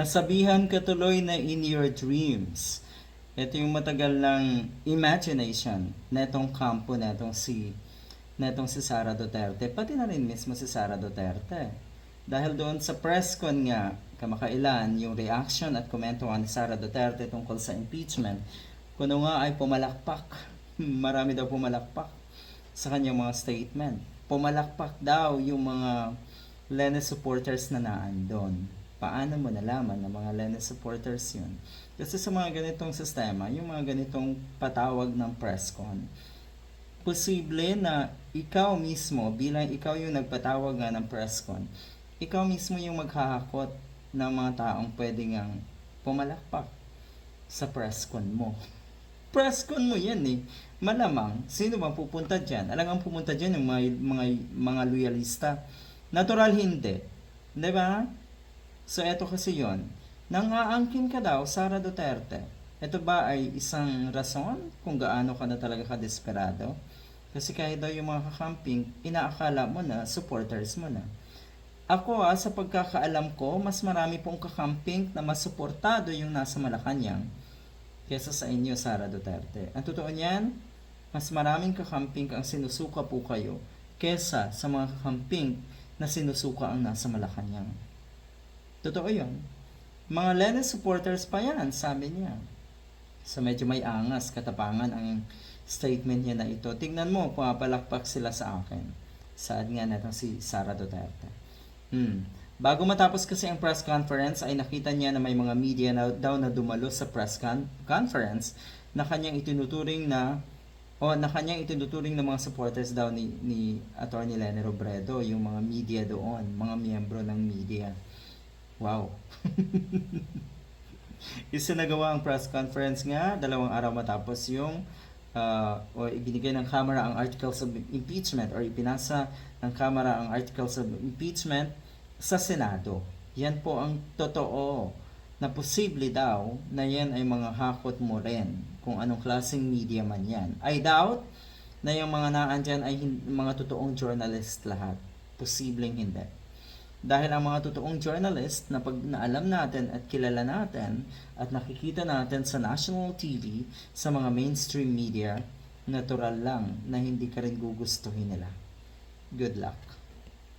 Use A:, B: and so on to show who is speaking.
A: Nasabihan ka tuloy na in your dreams. Ito yung matagal ng imagination na itong kampo na itong si na itong si Sara Duterte, pati na rin mismo si Sara Duterte. Dahil doon sa press con nga, kamakailan, yung reaction at komento ni Sara Duterte tungkol sa impeachment, kuno nga ay pumalakpak. Marami daw pumalakpak sa kanyang mga statement. Pumalakpak daw yung mga Lene supporters na naandon. Paano mo nalaman na mga Lene supporters yun? Kasi sa mga ganitong sistema, yung mga ganitong patawag ng press con, posible na ikaw mismo, bilang ikaw yung nagpatawag nga ng press con, ikaw mismo yung maghahakot ng mga taong pwede ngang pumalakpak sa press con mo. Press con mo yan eh. Malamang, sino bang pupunta dyan? Alam ang pumunta dyan yung mga, mga, mga loyalista. Natural hindi. Di ba? So, eto kasi yon Nang aangkin ka daw, Sara Duterte, ito ba ay isang rason kung gaano ka na talaga kadesperado? Kasi kahit daw yung mga kakamping, inaakala mo na supporters mo na. Ako ah, sa pagkakaalam ko, mas marami pong kakamping na mas suportado yung nasa Malacanang kesa sa inyo, Sara Duterte. Ang totoo niyan, mas maraming kakamping ang sinusuka po kayo kesa sa mga kakamping na sinusuka ang nasa Malacanang. Totoo yun. Mga Lenin supporters pa yan, sabi niya. So medyo may angas, katapangan ang statement niya na ito. Tingnan mo, pumapalakpak sila sa akin. Saad nga na si Sara Duterte. Hmm. Bago matapos kasi ang press conference ay nakita niya na may mga media na daw na dumalo sa press con- conference na kanyang itinuturing na o na kanyang itinuturing ng mga supporters daw ni, ni Attorney Lenny Robredo, yung mga media doon, mga miyembro ng media. Wow. Isa nagawa ang press conference nga, dalawang araw matapos yung uh, o ibinigay ng Kamara ang articles of impeachment or ipinasa ng Kamara ang articles of impeachment sa Senado. Yan po ang totoo na posible daw na yan ay mga hakot mo rin kung anong klaseng media man yan. I doubt na yung mga naandyan ay hin- mga totoong journalist lahat. Posibleng hindi. Dahil ang mga totoong journalist na pag naalam natin at kilala natin at nakikita natin sa national TV, sa mga mainstream media, natural lang na hindi ka rin gugustuhin nila. Good luck.